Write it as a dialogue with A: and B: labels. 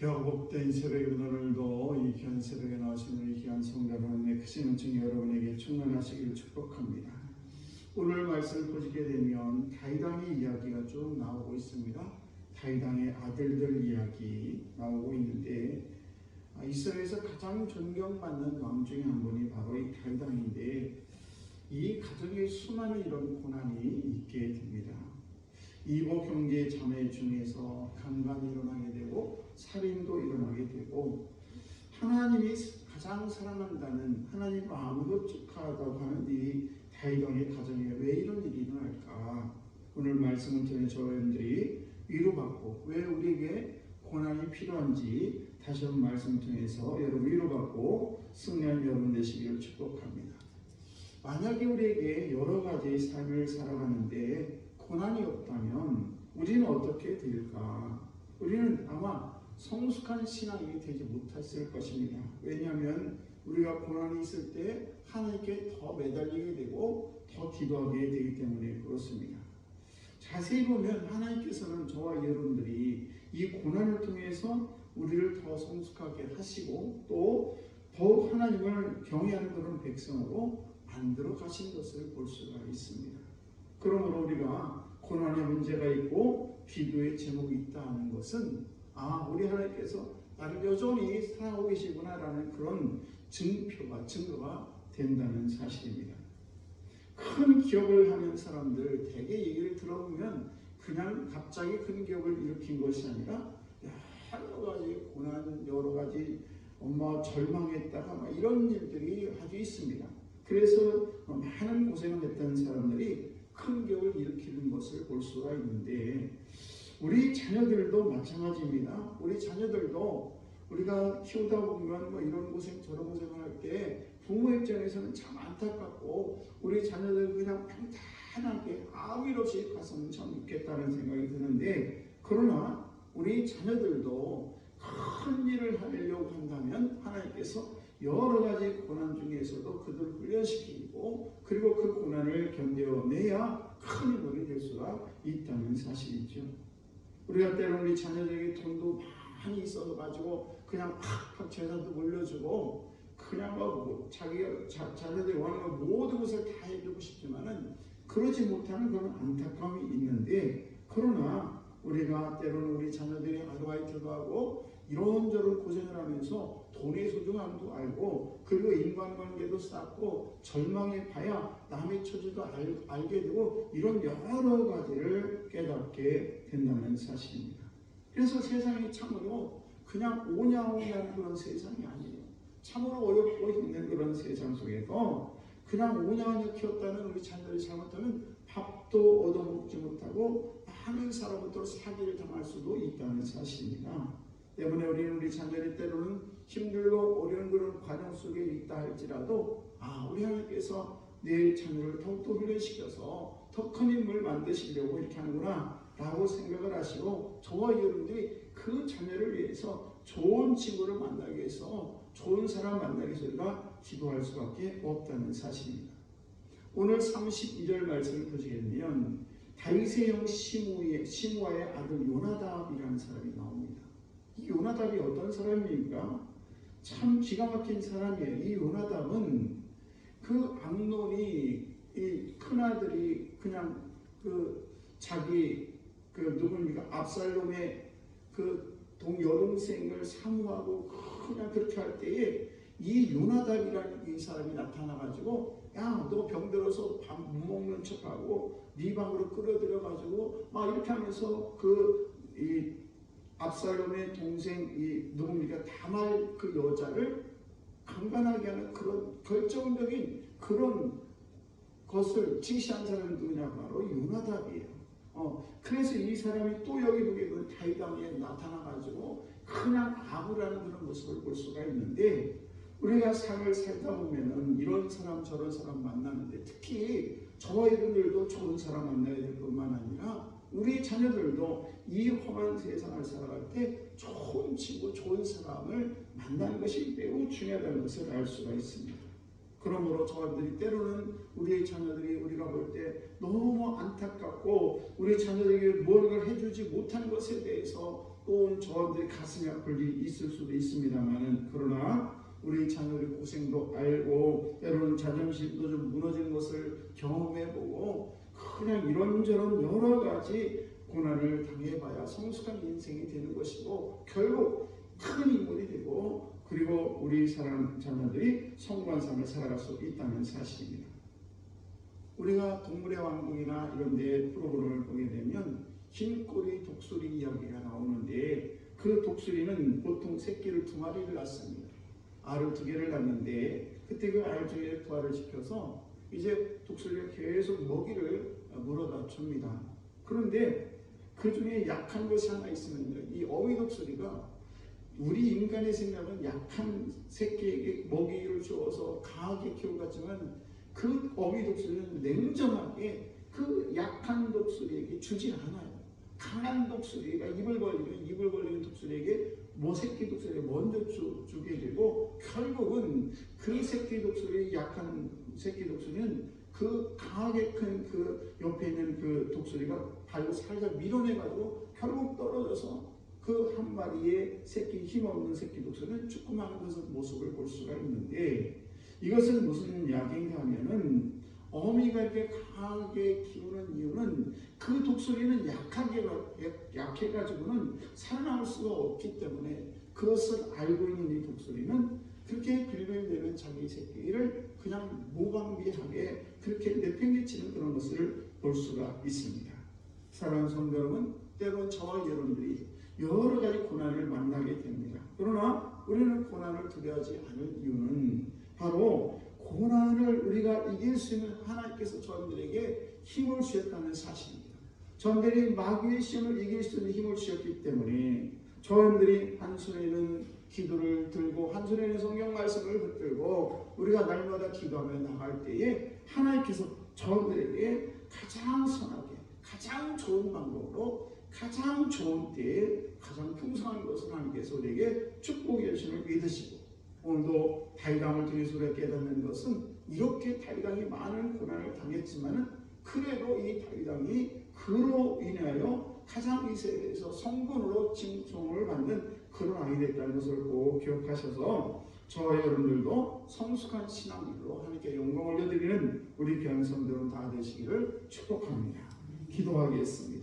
A: 격복된 새벽에 오늘도 이 귀한 새벽에 나오신 우리 귀한 성도 여러분의 크신 은총 여러분에게 충만하시기를 축복합니다. 오늘 말씀을 보시게 되면 다이당의 이야기가 쭉 나오고 있습니다. 다이당의 아들들 이야기 나오고 있는데 아, 이스라엘에서 가장 존경받는 왕 중에 한 분이 바로 이 다이당인데 이 가정에 수많은 이런 고난이 있게 됩니다. 이보 경제 자매 중에서 강간이 일어나게 되고 살인도 일어나게 되고 하나님이 가장 사랑한다는 하나님 마음으로 축하하다고 하는 이 다이강의 가정에 왜 이런 일이 일어날까? 오늘 말씀을 통해 저희들이 위로받고 왜 우리에게 고난이 필요한지 다시 한번 말씀 통해서 여러분 위로받고 승리한 여러분 되시기를 축복합니다. 만약에 우리에게 여러 가지 삶을 살아가는데 고난이 없다면 우리는 어떻게 될까? 우리는 아마 성숙한 신앙이 되지 못했을 것입니다. 왜냐하면 우리가 고난이 있을 때 하나님께 더 매달리게 되고 더 기도하게 되기 때문에 그렇습니다. 자세히 보면 하나님께서는 저와 여러분들이 이 고난을 통해서 우리를 더 성숙하게 하시고 또 더욱 하나님을 경외하는 그런 백성으로 만들어 가신 것을 볼 수가 있습니다. 그러므로 우리가 고난의 문제가 있고 기도의 제목이 있다는 것은 아 우리 하나님께서 나를 여전히 사랑하고 계시구나라는 그런 증표가 증거가 된다는 사실입니다. 큰 기업을 하는 사람들 대개 얘기를 들어보면 그냥 갑자기 큰 기업을 일으킨 것이 아니라 여러 가지 고난 여러 가지 엄마 절망했다가 막 이런 일들이 아주 있습니다. 그래서 많은 고생을 했던 사람들이 큰 기업을 일으키는 것을 볼 수가 있는데 우리 자녀들도 마찬가지입니다. 우리 자녀들도 우리가 키우다 보면 뭐 이런 고생 저런 고생을 할 때 부모 입장에서는 참 안타깝고 우리 자녀들 그냥 평탄하게 아무 일 없이 갔으면 참 좋겠다는 생각이 드는데 그러나 우리 자녀들도 큰 일을 하려고 한다면 하나님께서 여러 가지 고난 중에서도 그들을 훈련시키고 그리고 그 고난을 견뎌내야 큰 인물이 될 수가 있다는 사실이죠. 우리가 때로는 우리 자녀들에게 돈도 많이 있어서 가지고 그냥 팍팍 재산도 물려주고 그냥 뭐 자기가 자, 자녀들이 원하는 모든 것을 다 해주고 싶지만은 그러지 못하는 그런 안타까움이 있는데 그러나 우리가 때로는 우리 자녀들이 아르바이트도 하고 이런저런 고생을 하면서 돈의 소중함도 알고 그리고 인간관계도 쌓고 절망해 봐야 남의 처지도 알, 알게 되고 이런 여러 가지를 깨닫게 된다는 사실입니다. 그래서 세상이 참으로 그냥 오냐오냐는 그런 세상이 아니에요. 참으로 어렵고 힘든 그런 세상 속에서 그냥 오냐오냐 키웠다는 우리 자녀들이 잘못하면 밥도 얻어먹지 못하고 많은 사람부터 사기를 당할 수도 있다는 사실입니다. 때문에 우리는 우리 자녀들 때로는 힘들고 어려운 그런 과정 속에 있다 할지라도 아 우리 하나님께서 내 자녀를 더욱더 훈련시켜서 더 큰 인물 만드시려고 이렇게 하는구나 라고 생각을 하시고 저와 여러분들이 그 자녀를 위해서 좋은 친구를 만나기 위해서 좋은 사람 만나기 위해서 우리가 기도할 수밖에 없다는 사실입니다. 오늘 32절 말씀을 보시겠면 다윗의 형 시므의, 시므아의 아들 요나답이라는 사람이 나옵니다. 이 요나답이 어떤 사람입니까? 참 기가 막힌 사람이에요. 이 요나답은 그 암론이 이 큰아들이 그냥 그 자기 그 누굽니까 압살롬의 그 동 여동생을 사모하고 그냥 그렇게 할 때에 이 요나답이라는 이 사람이 나타나가지고 야 너 병들어서 밥 못 먹는 척하고 네 방으로 끌어들여가지고 막 이렇게 하면서 그 이 압살롬의 동생 이 누굽니까 다말 그 여자를 강간하게 하는 그런 결정적인 그런 것을 지시한 사람이 누구냐 바로 요나답이에요. 어, 그래서 이 사람이 또 여기 보게 되면 다이당에 나타나가지고 그냥 아부라는 그런 모습을 볼 수가 있는데 우리가 삶을 살다 보면은 이런 사람 저런 사람 만나는데 특히 저와 여러분들도 좋은 사람 만나야 될 뿐만 아니라 우리 자녀들도 이 험한 세상을 살아갈 때 좋은 친구, 좋은 사람을 만나는 것이 매우 중요하다는 것을 알 수가 있습니다. 그러므로 저들이 때로는 우리의 자녀들이 우리가 볼 때 너무 안타깝고 우리 자녀에게 무언가를 해주지 못한 것에 대해서 또 저들의 가슴이 아플 일이 있을 수도 있습니다만은 그러나 우리 자녀의 고생도 알고 때로는 자존심도 좀 무너진 것을 경험해보고 그냥 이런저런 여러 가지 고난을 당해봐야 성숙한 인생이 되는 것이고 결국 큰 인물이 되고 그리고 우리 사람 자녀들이 성공한 삶을 살아갈 수 있다는 사실입니다. 우리가 동물의 왕국이나 이런 데 프로그램을 보게 되면 흰꼬리 독수리 이야기가 나오는데 그 독수리는 보통 새끼를 두 마리를 낳습니다. 알을 두 개를 낳는데 그때 그알 중에 부화를 시켜서 이제 독수리가 계속 먹이를 물어다 줍니다. 그런데 그 중에 약한 것이 하나 있으면요. 이 어휘 독수리가 우리 인간의 생각은 약한 새끼에게 먹이를 주어서 강하게 키우겠지만 그 어휘 독수리는 냉정하게 그 약한 독수리에게 주지 않아요. 강한 독수리가 입을 벌리면 입을 벌리는 독수리에게 뭐 새끼 독수리에 먼저 주, 주게 되고 결국은 그 새끼 독수리 약한 새끼 독수리는 그 강하게 큰 그 옆에 있는 그 독수리가 발로 살짝 밀어내가지고 결국 떨어져서 그 한 마리의 새끼 힘없는 새끼 독수리는 조그마한 그 모습을 볼 수가 있는데 이것은 무슨 이야기인가 하면은 어미가 이렇게 강하게 키우는 이유는 그 독수리는 약하게 약해가지고는 살아남을 수가 없기 때문에 그것을 알고 있는 이 독수리는 그렇게 빌빌대는 자기 새끼를 그냥 무방비하게 그렇게 내팽개치는 그런 것을 볼 수가 있습니다. 사랑하는 성도 여러분, 때론 저와 여러분들이 여러 가지 고난을 만나게 됩니다. 그러나 우리는 고난을 두려워하지 않을 이유는 바로 고난을 수 있는 하나님께서 저들에게 힘을 주셨다는 사실입니다. 저들이 마귀의 시험을 이길 수 있는 힘을 주셨기 때문에 저들이 한 손에는 기도를 들고 한 손에는 성경 말씀을 붙들고 우리가 날마다 기도하며 나갈 때에 하나님께서 저들에게 가장 선하게 가장 좋은 방법으로 가장 좋은 때에 가장 풍성한 것을 하나님께서 우리에게 축복해 주심을 믿으시고 오늘도 다이당을 통해서 우리가 깨닫는 것은 이렇게 다이당이 많은 고난을 당했지만은 그래도 이 다이당이 그로 인하여 가장 이 세계에서 성군으로 칭송을 받는 그런 아이 됐다는 것을 꼭 기억하셔서 저와 여러분들도 성숙한 신앙으로 하나님께 영광을 올려드리는 우리 귀한 성들은 다 되시기를 축복합니다. 기도하겠습니다.